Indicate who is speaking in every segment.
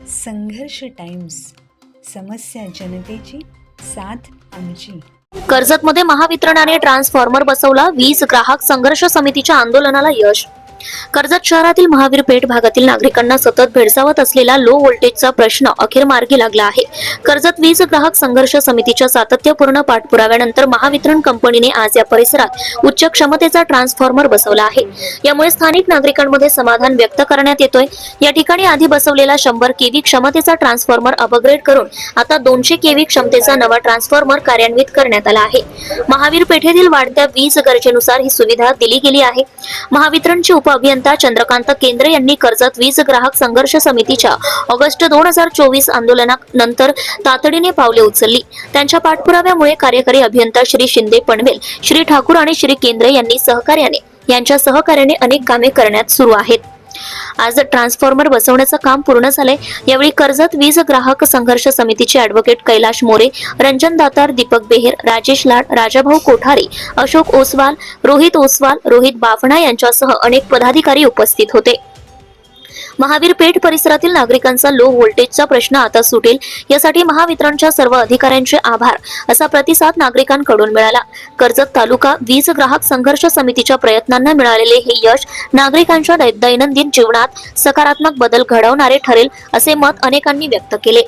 Speaker 1: संघर्ष टाइम्स समस्या जनतेची साथ आमची.
Speaker 2: कर्जतमध्ये महावितरणाने ट्रान्सफॉर्मर बसवला वीज ग्राहक संघर्ष समितीच्या आंदोलनाला यश कर्जत शहरातील महावीर पेठ भागातील नागरिकांना सतत भेडसावत असलेला लो व्होल्टेजचा प्रश्न अखेर मार्गी लागला आहे. कर्जत वीज ग्राहक संघर्ष समितीच्या सातत्यपूर्ण पाठपुराव्यानंतर महावितरण कंपनीने आज या परिसरात उच्च क्षमतेचा ट्रान्सफॉर्मर बसवला आहे. यामुळे स्थानिक नागरिकांमध्ये समाधान व्यक्त करण्यात येतोय. या ठिकाणी आधी बसवलेला शंभर केव्ही क्षमतेचा ट्रान्सफॉर्मर अपग्रेड करून आता दोनशे केव्ही क्षमतेचा नवा ट्रान्सफॉर्मर कार्यान्वित करण्यात आला आहे. महावीर पेठेतील वाढत्या वीज गरजेनुसार ही सुविधा दिली गेली आहे. महावितरणचे उप अभियंता चंद्रकांत केंद्रे यांनी कर्जत वीज ग्राहक संघर्ष समितीच्या ऑगस्ट दोन हजार चोवीस आंदोलनानंतर तातडीने पावले उचलली. त्यांच्या पाठपुराव्यामुळे कार्यकारी अभियंता श्री शिंदे पनवेल श्री ठाकूर आणि श्री केंद्रे यांनी सहकार्याने यांच्या सहकार्याने अनेक कामे करण्यात सुरू आहेत. आज ट्रान्सफॉर्मर बसवण्याचं काम पूर्ण झालंय. यावेळी कर्जत वीज ग्राहक संघर्ष समितीचे ॲडव्होकेट कैलाश मोरे रंजन दातार दीपक बेहेर राजेश लाड राजाभाऊ कोठारे अशोक ओसवाल रोहित ओसवाल रोहित बाफणा यांच्यासह अनेक पदाधिकारी उपस्थित होते. महावीर पेठ परिसरातील नागरिकांचा लो व्होल्टेजचा प्रश्न आता सुटेल. यासाठी महावितरणच्या सर्व अधिकाऱ्यांचे आभार. असा प्रतिसाद नागरिकांकडून मिळाला. कर्जत तालुका वीज ग्राहक संघर्ष समितीच्या प्रयत्नांना मिळालेले हे यश नागरिकांच्या दै- दैनंदिन जीवनात सकारात्मक बदल घडवणारे ठरेल असे मत अनेकांनी व्यक्त केले.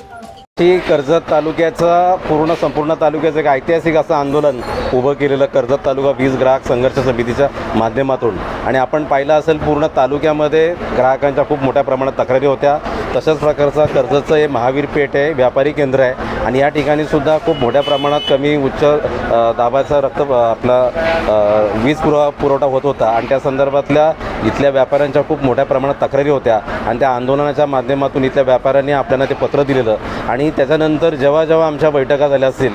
Speaker 3: ही कर्जत तालुक्याचं पूर्ण संपूर्ण तालुक्याचं एक ऐतिहासिक असं आंदोलन उभं केलेलं कर्जत तालुका वीज ग्राहक संघर्ष समितीच्या माध्यमातून. आणि आपण पाहिलं असेल पूर्ण तालुक्यामध्ये ग्राहकांच्या खूप मोठ्या प्रमाणात तक्रारी होत्या. तशाच प्रकारचा कर्जतचं हे महावीर पेठ आहे व्यापारी केंद्र आहे. आणि या ठिकाणी सुद्धा खूप मोठ्या प्रमाणात कमी उच्च दाबाचा रक्त आपला वीज पुरवठा होत होता. आणि त्या संदर्भातल्या इथल्या व्यापाऱ्यांच्या खूप मोठ्या प्रमाणात तक्रारी होत्या. आणि त्या आंदोलनाच्या माध्यमातून इथल्या व्यापाऱ्यांनी आपल्याला ते पत्र दिलेलं. आणि त्याच्यानंतर जेव्हा जेव्हा आमच्या बैठका झाल्या असतील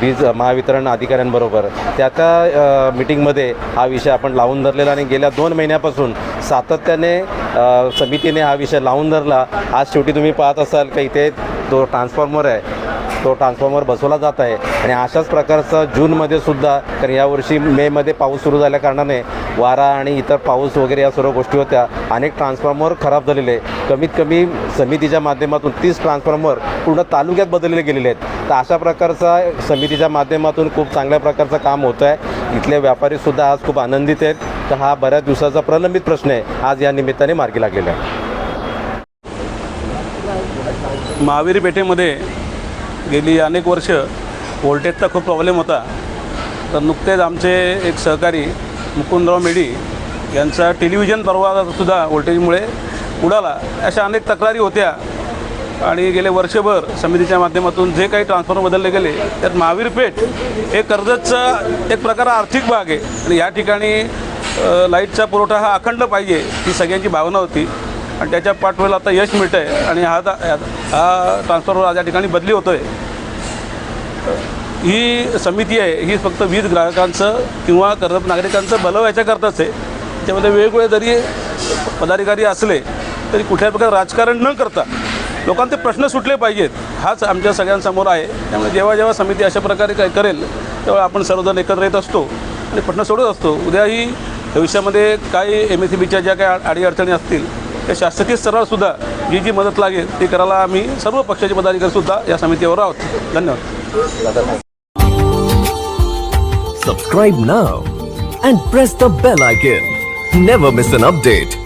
Speaker 3: वीज महावितरण अधिकाऱ्यांबरोबर त्या त्या मिटिंगमध्ये हा विषय आपण लावून धरलेला. आणि गेल्या दोन महिन्यापासून सातत्याने समितीने हा विषय लावून धरला. आज शेवटी तुम्ही पाहत असाल का इथे जो ट्रान्सफॉर्मर आहे तो ट्रान्सफॉर्मर बसवला जात आहे. आणि अशाच प्रकारचा जूनमध्ये सुद्धा कारण यावर्षी मेमध्ये पाऊस सुरू झाल्या कारणाने वारा आणि इतर पाऊस वगैरे या सर्व गोष्टी होत्या. अनेक ट्रान्सफॉर्मर खराब झालेले कमीत कमी समितीच्या माध्यमातून तीस ट्रान्सफॉर्मर पूर्ण तालुक्यात बदलले गेलेले आहेत. तर अशा प्रकारचा समितीच्या माध्यमातून खूप चांगल्या प्रकारचं काम होतं आहे. इथले व्यापारीसुद्धा आज खूप आनंदित आहेत. तर हा बऱ्याच दिवसाचा प्रलंबित प्रश्न आहे. आज या निमित्ताने मार्गी लागलेला आहे.
Speaker 4: महावीर पेठेमध्ये गेली अनेक वर्ष व्होल्टेजचा खूप प्रॉब्लेम होता. तर नुकतेच आमचे एक सहकारी मुकुंदराव मेढी यांचा टेलिव्हिजन परवासुद्धा व्होल्टेजमुळे उडाला. अशा अनेक तक्रारी होत्या. आणि गेले वर्षभर समितीच्या माध्यमातून जे काही ट्रान्सफॉर्मर बदलले गेले त्यात महावीर पेठ हे कर्जतचा एक प्रकार आर्थिक भाग आहे. आणि या ठिकाणी लाईटचा पुरवठा हा अखंड पाहिजे ही सगळ्यांची भावना होती. आणि त्याच्या पाठवेला आता यश मिळतं आहे आणि हा दा- हा ट्रान्सफॉर्मर आज या ठिकाणी बदली होतो आहे ही समिती आहे ही फक्त वीज ग्राहकांचं किंवा कर्जत नागरिकांचं भलं याच्याकरताच आहे. त्यामध्ये वेगवेगळे जरी पदाधिकारी असले तरी कुठल्याही प्रकारे राजकारण न करता लोकांचे प्रश्न सुटले पाहिजेत हाच आमच्या सगळ्यांसमोर आहे. त्यामुळे जेव्हा जेव्हा समिती अशा प्रकारे काय करेल तेव्हा आपण सर्वजण एकत्र येत असतो आणि प्रश्न सोडत असतो. उद्याही भविष्यामध्ये काही एम एस सी बीच्या ज्या काही अडीअडचणी असतील या शासकीय स्तरावरसुद्धा जी जी मदत लागेल ती करायला आम्ही सर्व पक्षाचे पदाधिकारीसुद्धा या समितीवर आहोत धन्यवाद
Speaker 5: Subscribe now and press the bell icon. Never miss an update.